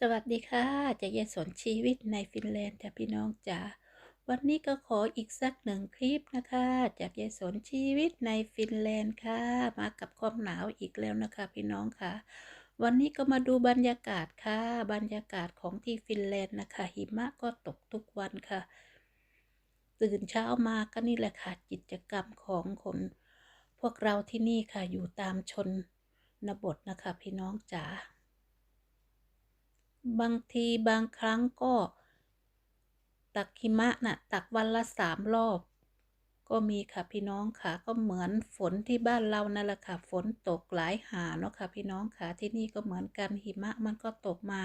สวัสดีค่ะจะยายสนชีวิตในฟินแลนด์จ้ะพี่น้องจ๋าวันนี้ก็ขออีกสักหนึ่งคลิปนะคะ จากยายสนชีวิตในฟินแลนด์ค่ะ มากับความหนาวอีกแล้วนะคะ พี่น้องค่ะ วันนี้ก็มาดูบรรยากาศค่ะ บรรยากาศของที่ฟินแลนด์นะคะ หิมะก็ตกทุกวันค่ะ ตื่นเช้ามาก็นี่แหละค่ะกิจกรรมของคนพวกเราที่นี่ค่ะอยู่ตามชนบทนะคะ พี่น้องจ๋า บางทีบางครั้งก็ ตักหิมะน่ะ ตักวันละสามรอบ ก็มีค่ะพี่น้องค่ะ ก็เหมือนฝนที่บ้านเรานั่นแหละค่ะ ฝนตกหลายหาเนาะค่ะ พี่น้องค่ะ ที่นี่ก็เหมือนกันหิมะมันก็ตกมา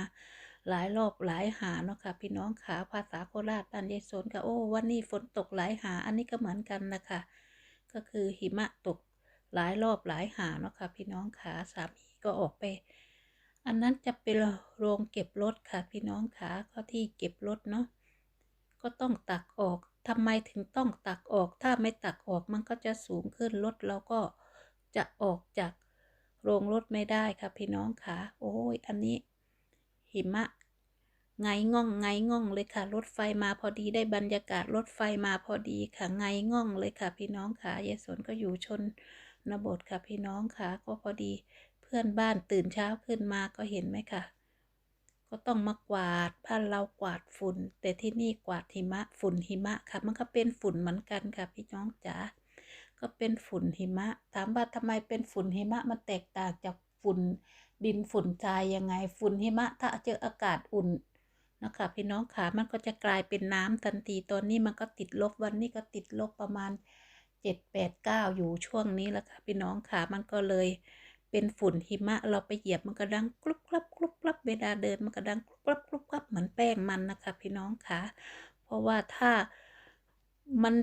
หลายรอบหลายหาเนาะค่ะพี่น้องค่ะภาษาโคราชบ้านยายสนค่ะโอ้วันนี้ฝนตกหลายหา อันนี้ก็เหมือนกันนะคะก็คือหิมะตกหลายรอบหลายหาเนาะค่ะพี่น้องค่ะสามีก็ออกไป อันนั้นจะเป็นโรงเก็บรถค่ะพี่น้องค่ะก็ที่เก็บรถเนาะก็ต้องตักออกทำไมถึงต้องตักออก ถ้าไม่ตักออกมันก็จะสูงขึ้นรถเราก็จะออกจากโรงรถไม่ได้ค่ะพี่น้องค่ะ โอ้ยอันนี้ หิมะไงง่องไงง่องเลยค่ะ รถไฟมาพอดีได้บรรยากาศรถไฟมาพอดีค่ะไงง่องเลยค่ะ พี่น้องค่ะยายสนก็อยู่ชนนบทค่ะพี่น้องค่ะ ก็พอดี พื่อนบ้านตื่นเช้าขึ้นมาก็เห็นไหมค่ะก็ต้องมากวาดบ้านเรากวาดฝุ่น แต่ที่นี่กวาดหิมะฝุ่นหิมะค่ะ มันก็เป็นฝุ่นเหมือนกันค่ะพี่น้องจ๋าก็เป็นฝุ่นหิมะ ถามว่าทำไมเป็นฝุ่นหิมะมันแตกต่างจากฝุ่นดินฝุ่นทรายยังไง ฝุ่นหิมะถ้าเจออากาศอุ่นนะคะพี่น้องขามันก็จะกลายเป็นน้ำทันทีตอนนี้มันก็ติดลบวันนี้ก็ติดลบประมาณเจ็ดแปดเก้าอยู่ช่วงนี้แหละค่ะพี่น้องขามันก็เลย เป็นฝุ่นหิมะ เราไปเหยียบมันก็ดังกรุบกรับกรุบกรับเวลาเดินมันก็ดังกรุบกรับกรุบกรับเหมือนแป้งมันนะคะพี่น้องคะเพราะว่าถ้ามัน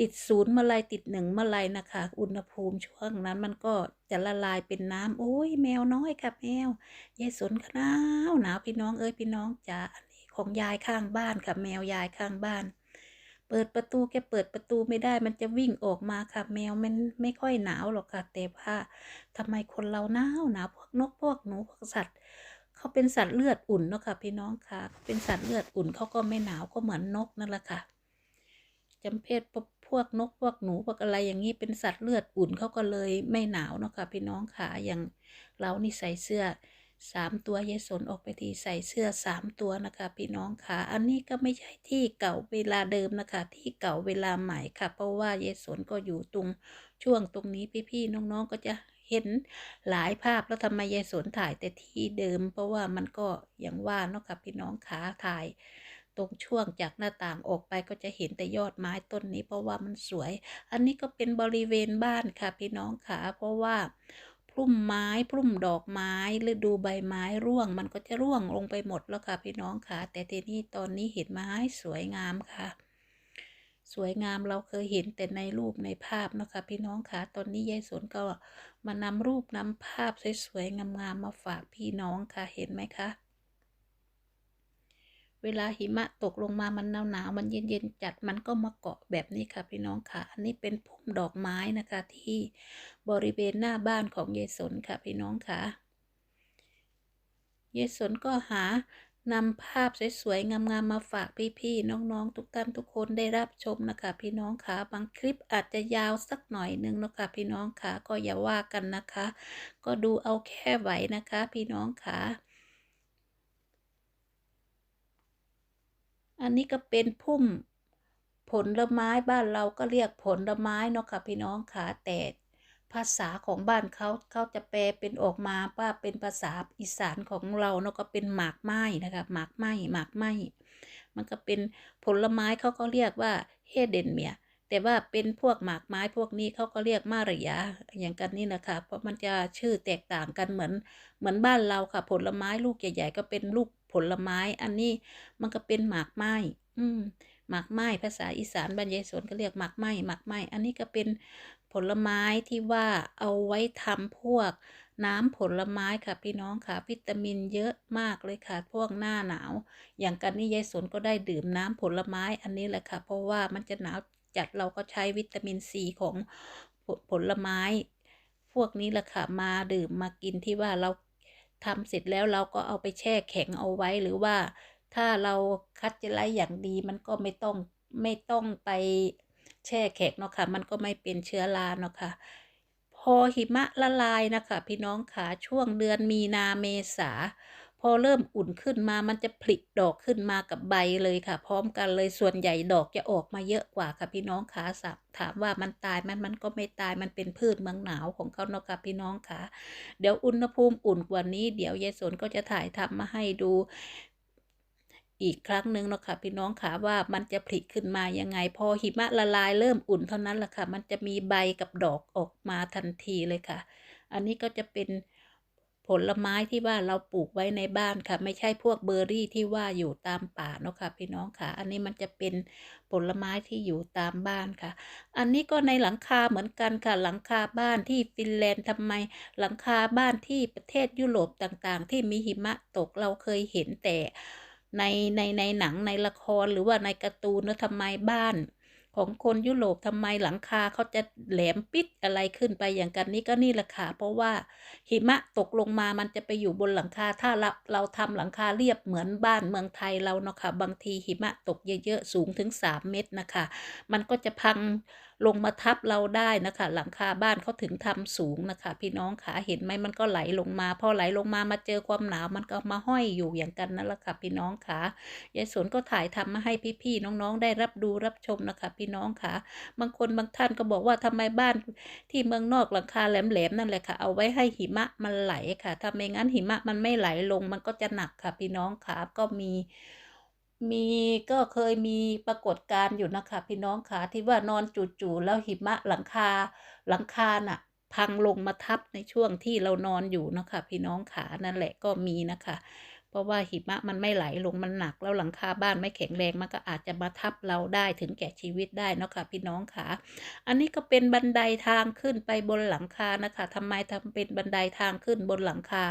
ติดศูนย์เมื่อไรติดหนึ่งเมื่อไรนะคะ อุณหภูมิช่วงนั้นมันก็จะละลายเป็นน้ำโอ้ยแมวน้อยค่ะแมวยายสนก็หนาวหนาวพี่น้องเอ้ยพี่น้องจ๋าอันนี้ของยายข้างบ้านค่ะแมวยายข้างบ้าน เปิดประตูแกเปิดประตูไม่ได้ มันจะวิ่งออกมาค่ะ แมวมันไม่ค่อยหนาวหรอกค่ะแต่ว่าทำไมคนเราหนาวหนาวพวกนกพวกหนูพวกสัตว์เขาเป็นสัตว์เลือดอุ่นเนาะค่ะพี่น้องค่ะเขาเป็นสัตว์เลือดอุ่นเขาก็ไม่หนาวก็เหมือนนกนั่นแหละค่ะจำเพศพวกนกพวกหนูพวกอะไรอย่างนี้เป็นสัตว์เลือดอุ่นเขาก็เลยไม่หนาวเนาะค่ะพี่น้องค่ะอย่างเรานี่ใส่เสื้อ สามตัวยายสนออกไปทีใส่เสื้อสามตัวนะคะพี่น้องค่ะ อันนี้ก็ไม่ใช่ที่เก่าเวลาเดิมนะคะ ที่เก่าเวลาใหม่ค่ะ เพราะว่ายายสนก็อยู่ตรงช่วงตรงนี้พี่ๆน้องๆก็จะเห็นหลายภาพแล้วทำไมยายสนถ่ายแต่ที่เดิม เพราะว่ามันก็อย่างว่าเนาะค่ะพี่น้องขาถ่ายตรงช่วงจากหน้าต่างออกไปก็จะเห็นแต่ยอดไม้ต้นนี้เพราะว่ามันสวย อันนี้ก็เป็นบริเวณบ้านค่ะพี่น้องค่ะเพราะว่า พุ่มไม้พุ่มดอกไม้ฤดูใบไม้ร่วง มันก็จะร่วงลงไปหมดแล้วค่ะพี่น้องค่ะ แต่ทีนี้ตอนนี้เห็นไม้สวยงามค่ะ สวยงามเราเคยเห็นแต่ในรูปในภาพนะคะพี่น้องค่ะ ตอนนี้ยายสนก็มานำรูปนำภาพสวยๆงามๆมาฝากพี่น้องค่ะเห็นไหมคะ เวลาหิมะตกลงมามันหนาวหนาวมันเย็นเย็นจัดมันก็มาเกาะแบบนี้ค่ะพี่น้องค่ะ อันนี้เป็นพุ่มดอกไม้นะคะที่บริเวณหน้าบ้านของยายสนค่ะพี่น้องค่ะยายสนก็หานำภาพสวยๆงามๆมาฝากพี่ๆน้องๆ ทุกท่านทุกคนได้รับชมนะคะพี่น้องค่ะบางคลิปอาจจะยาวสักหน่อยนึงนะคะพี่น้องค่ะก็อย่าว่ากันนะคะ ก็ดูเอาแค่ไหวนะคะ พี่น้องค่ะ อันนี้ก็เป็นพุ่มผลไม้บ้านเราก็เรียกผลไม้เนาะค่ะพี่น้องค่ะแต่ภาษาของบ้านเขาเขาจะแปลเป็นออกมาว่าเป็นภาษาอีสานของเราเนาะก็เป็นหมากไม้นะคะหมากไม้หมากไม้มันก็เป็นผลไม้เขาก็เรียกว่าเฮเดนเมียแต่ว่าเป็นพวกหมากไม้พวกนี้เขาก็เรียกมาริยาอย่างกันนี่นะคะเพราะมันจะชื่อแตกต่างกันเหมือนเหมือนบ้านเราค่ะ ผลไม้ลูกใหญ่ ๆ ก็เป็นลูก ผลไม้ อันนี้มันก็เป็นหมากไม้ อืมหมากไม้ภาษาอีสานบรรยายสนก็เรียกหมากไม้หมากไม้อันนี้ก็เป็นผลไม้ที่ว่าเอาไว้ทำพวกน้ำผลไม้ค่ะพี่น้องค่ะ วิตามินเยอะมากเลยค่ะ พวกหน้าหนาว อย่างกันนี่ยายสนก็ได้ดื่มน้ำผลไม้อันนี้แหละค่ะ เพราะว่ามันจะหนาวจัดเราก็ใช้วิตามินซีของผลไม้ พวกนี้แหละค่ะมาดื่มมากินที่ว่าเรา ทำเสร็จแล้วเราก็เอาไปแช่แข็งเอาไว้หรือว่า ถ้าเราคัดจะไล่อย่างดีมันก็ไม่ต้องไม่ต้องไปแช่แข็งเนาะค่ะ มันก็ไม่เป็นเชื้อราเนาะค่ะ พอหิมะละลายนะคะ พี่น้องขาช่วงเดือนมีนาเมษา พอเริ่มอุ่นขึ้นมามันจะผลิดอกขึ้นมากับใบเลยค่ะ พร้อมกันเลยส่วนใหญ่ดอกจะออกมาเยอะกว่าค่ะพี่น้องขาสับถามว่ามันตายมันมันก็ไม่ตายมันเป็นพืชเมืองหนาวของเขาเนาะค่ะพี่น้องขาเดี๋ยวอุณหภูมิอุ่นกว่านี้ เดี๋ยวยายสนก็จะถ่ายทำมาให้ดูอีกครั้งหนึ่งเนาะค่ะพี่น้องขาว่ามันจะผลิขึ้นมายังไง พอหิมะละลายเริ่มอุ่นเท่านั้นแหละค่ะ มันจะมีใบกับดอกออกมาทันทีเลยค่ะ อันนี้ก็จะเป็น ผลไม้ที่ว่าเราปลูกไว้ในบ้านค่ะ ไม่ใช่พวกเบอร์รี่ที่ว่าอยู่ตามป่าเนาะค่ะพี่น้องค่ะ อันนี้มันจะเป็นผลไม้ที่อยู่ตามบ้านค่ะ อันนี้ก็ในหลังคาเหมือนกันค่ะ หลังคาบ้านที่ฟินแลนด์ทำไม หลังคาบ้านที่ประเทศยุโรปต่างๆ ที่มีหิมะตกเราเคยเห็นแต่ในในในหนังในละครหรือว่าในการ์ตูนแล้วทำไมบ้าน ของคนยุโรปทำไมหลังคาเขาจะแหลมปิดอะไรขึ้นไปอย่างกันนี่ก็นี่แหละค่ะเพราะว่าหิมะตกลงมามันจะไปอยู่บนหลังคาถ้าเราเราทำหลังคาเรียบเหมือนบ้านเมืองไทยเราเนาะค่ะบางทีหิมะตกเยอะๆสูงถึง 3 เมตรนะคะ มันก็จะพังลงมาทับเราได้นะคะ หลังคาบ้านเขาถึงทำสูงนะคะ พี่น้องขาเห็นไหมมันก็ไหลลงมา พอไหลลงมามาเจอความหนาวมันก็มาห้อยอยู่อย่างกันนั่นแหละค่ะพี่น้องขายายสนก็ถ่ายทำมาให้พี่ๆน้องๆได้รับดูรับชมนะคะพี่น้องขาบางคนบางท่านก็บอกว่าทำไมบ้านที่เมืองนอกหลังคาแหลมๆนั่นแหละค่ะ เอาไว้ให้หิมะมันไหลค่ะถ้าไม่งั้นหิมะมันไม่ไหลลงมันก็จะหนักค่ะ พี่น้องขาก็มีมีก็เคยมีปรากฏการณ์อยู่นะคะ พี่น้องขาที่ว่านอนจู่ๆแล้วหิมะหลังคาหลังคาน่ะ พังลงมาทับในช่วงที่เรานอนอยู่นะคะ พี่น้องขานั่นแหละก็มีนะคะ เพราะว่าหิมะมันไม่ไหลลงมันหนัก แล้วหลังคาบ้านไม่แข็งแรงมันก็อาจจะมาทับเราได้ถึงแก่ชีวิตได้เนาะค่ะพี่น้องขาอันนี้ก็เป็นบันไดทางขึ้นไปบนหลังคานะคะทำไมทำเป็นบันไดทางขึ้นบนหลังคา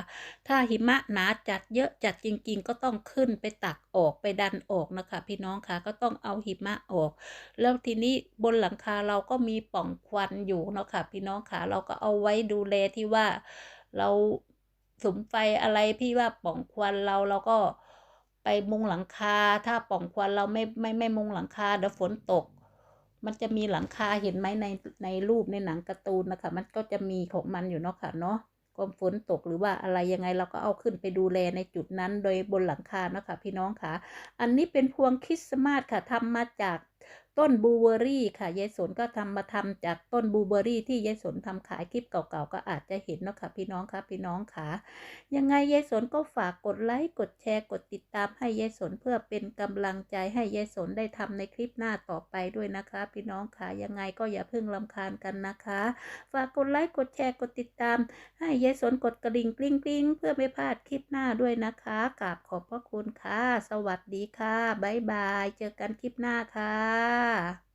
ถ้าหิมะหนาจัดเยอะจัดจริง ๆ ก็ต้องขึ้นไปตักออกไปดันออกนะคะ พี่น้องคะก็ต้องเอาหิมะออก แล้วทีนี้บนหลังคาเราก็มีป่องควันอยู่เนาะค่ะพี่น้องคะเราก็เอาไว้ดูแลที่ว่าเรา สุมไฟอะไรพี่ว่าป่องควันเราเราก็ไปมุงหลังคา ถ้าป่องควันเราไม่ไม่ไม่มุงหลังคาเดี๋ยวฝนตก มันจะมีหลังคาเห็นไหมในในรูปในหนังการ์ตูนนะคะ มันก็จะมีของมันอยู่เนาะค่ะเนาะก็ฝนตกหรือว่าอะไรยังไงเราก็เอาขึ้นไปดูแลในจุดนั้นโดยบนหลังคาเนาะค่ะพี่น้องค่ะ อันนี้เป็นพวงคริสต์มาสค่ะทำมาจาก ต้นบูเบอรี่ค่ะยายสนก็ทำมาทำจากต้นบูเบอรี่ที่ยายสนทำขายคลิปเก่าๆก็อาจจะเห็นเนาะค่ะพี่น้องค่ะพี่น้องค่ะยังไงยายสนก็ฝากกดไลค์กดแชร์กดติดตามให้ยายสนเพื่อเป็นกำลังใจให้ยายสนได้ทำในคลิปหน้าต่อไปด้วยนะคะ พี่น้องค่ะยังไงก็อย่าเพิ่งลำคาญกันนะคะ ฝากกดไลค์กดแชร์กดติดตาม ให้ยายสนกดกระดิ่งกริ๊งกริ๊งเพื่อไม่พลาดคลิปหน้าด้วยนะคะกราบขอบพระคุณค่ะ สวัสดีค่ะบ๊ายบาย เจอกันคลิปหน้าค่ะค่ะ